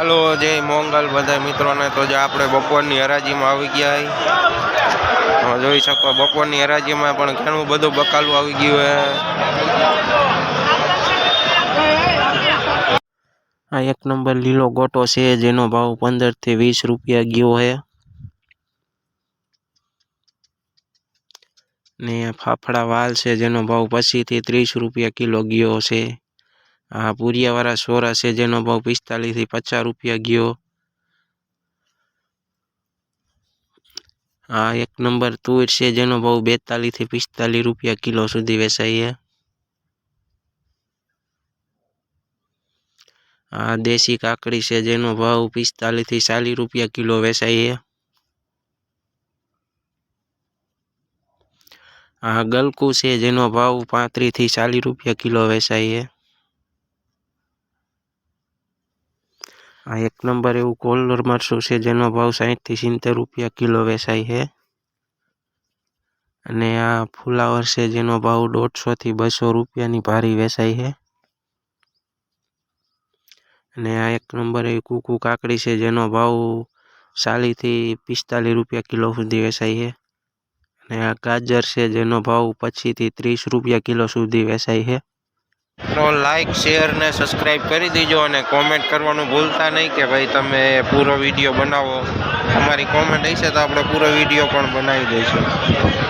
hello जय मंगल बधाई मित्रों ने तो आप बपोर हराजी में आ गया जी सको बपोर हराजी में घेणु बधु बकालू आ गए आ एक नंबर लीलो गोटो से जेनो भाव पंदर थी वीस रुपया गो है ने फाफड़ा वाल से जेनो भाव पची थी तीस रुपया किलो गो है आ पूरिया वाला सोरा से जेनो भाव 45 થી 50 રૂપિયા ગયો આ એક નંબર તુર છે જેનો ભાવ 42 થી 45 રૂપિયા કિલો સુધી વેચાયે આ દેશી કાકડી છે જેનો ભાવ 45 થી 40 રૂપિયા કિલો વેચાયે આ ગલકુ છે જેનો ભાવ 35 થી 40 રૂપિયા કિલો વેચાયે આ એક નંબર એવું કોલર મરચું છે જેનો ભાવ સાહીઠથી સિત્તેર રૂપિયા કિલો વેચાય છે અને આ ફુલાવર છે જેનો ભાવ દોઢસોથી બસો રૂપિયાની ભારી વેચાય છે અને આ એક નંબર એ કુકુ કાકડી છે જેનો ભાવ ચાલીસથી પિસ્તાલીસ રૂપિયા કિલો સુધી વેચાય છે અને આ ગાજર છે જેનો ભાવ પચીસથી ત્રીસ રૂપિયા કિલો સુધી વેચાય છે તો લાઇક શેર ને સબસ્ક્રાઈબ કરી દેજો અને કોમેન્ટ કરવાનું ભૂલતા નહીં કે ભાઈ તમે પૂરો વિડીયો બનાવો અમારી કોમેન્ટ હશે તો આપણે પૂરો વિડીયો પણ બનાવી દઈશું